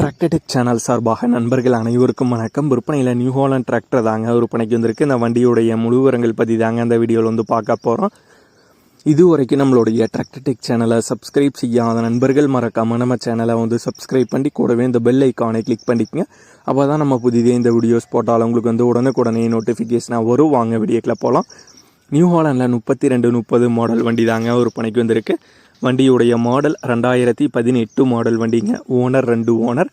Tractor Tech channel சார்பாக நண்பர்கள் அனைவருக்கும் வணக்கம். விற்பனையில் நியூ ஹாலண்ட் டிராக்டர் தாங்க விற்பனைக்கு வந்திருக்கு. இந்த வண்டியுடைய முழு விவரங்கள் பற்றி தாங்க அந்த வீடியோவில் வந்து பார்க்க போகிறோம் இதுவரைக்கும் நம்மளுடைய டிராக்டர்டெக் சேனலை சப்ஸ்கிரைப் செய்யாத நண்பர்கள் மறக்காமல் நம்ம சேனலை வந்து சப்ஸ்கிரைப் பண்ணி கூடவே இந்த பெல் ஐக்கானை கிளிக் பண்ணிக்கங்க. அப்போ தான் நம்ம புதிதே இந்த வீடியோஸ் போட்டாலும் உங்களுக்கு வந்து உடனுக்குடனே நோட்டிஃபிகேஷனாக வரும். வாங்க வீடியோக்கில் போகலாம் நியூ ஹாலண்டில் முப்பத்தி ரெண்டு முப்பது மாடல் வண்டி தாங்க விற்பனைக்கு வந்திருக்கு. வண்டியுடைய மாடல் ரெண்டாயிரத்தி பதினெட்டு மாடல் வண்டிங்க. ஓனர் ரெண்டு ஓனர்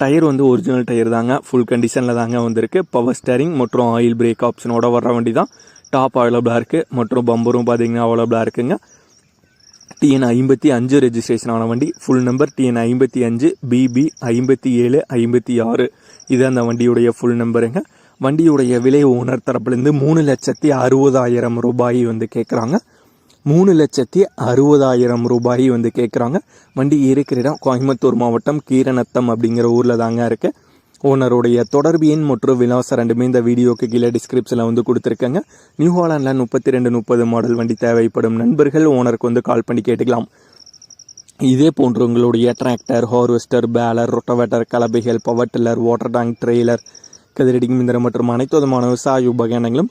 டயர் வந்து ஒரிஜினல் டயர் தாங்க. ஃபுல் கண்டிஷனில் தாங்க வந்திருக்கு. பவர் ஸ்டேரிங் மற்றும் ஆயில் பிரேக் ஆப்ஷனோட வர்ற வண்டி தான் டாப் அவைலபிளாக இருக்குது மற்றும் பம்பரும் பார்த்திங்கன்னா அவைலபிளாக இருக்குங்க. டிஎன் ஐம்பத்தி அஞ்சு ரெஜிஸ்ட்ரேஷன் ஆன வண்டி. ஃபுல் நம்பர் டிஎன் ஐம்பத்தி அஞ்சு பிபி ஐம்பத்தி ஏழு ஐம்பத்தி ஆறு. இது அந்த வண்டியுடைய ஃபுல் நம்பருங்க வண்டியுடைய விலை ஓனர் தரப்புலேருந்து மூணு லட்சத்தி அறுபதாயிரம் ரூபாய் வந்து கேட்குறாங்க மூணு லட்சத்தி அறுபதாயிரம் ரூபாய் வந்து கேட்குறாங்க வண்டி இருக்கிற இடம் கோயம்புத்தூர் மாவட்டம் கீரநத்தம் அப்படிங்கிற ஊரில் தாங்க இருக்குது ஓனருடைய தொடர்பு எண் மற்றும் விலாசம் ரெண்டுமே இந்த வீடியோக்கு கீழே டிஸ்கிரிப்ஷனில் வந்து கொடுத்துருக்கேங்க. நியூ ஹாலாண்டில் முப்பத்தி ரெண்டு முப்பது மாடல் வண்டி தேவைப்படும் நண்பர்கள் ஓனருக்கு வந்து கால் பண்ணி கேட்டுக்கலாம். இதே போன்று உங்களுடைய tractor harvester baler rotavator கலப்பைகள் power tiller water tank trailer கதிரடி மிந்திரம் மற்றும் அனைத்து விதமான விவசாய உபகரணங்களும்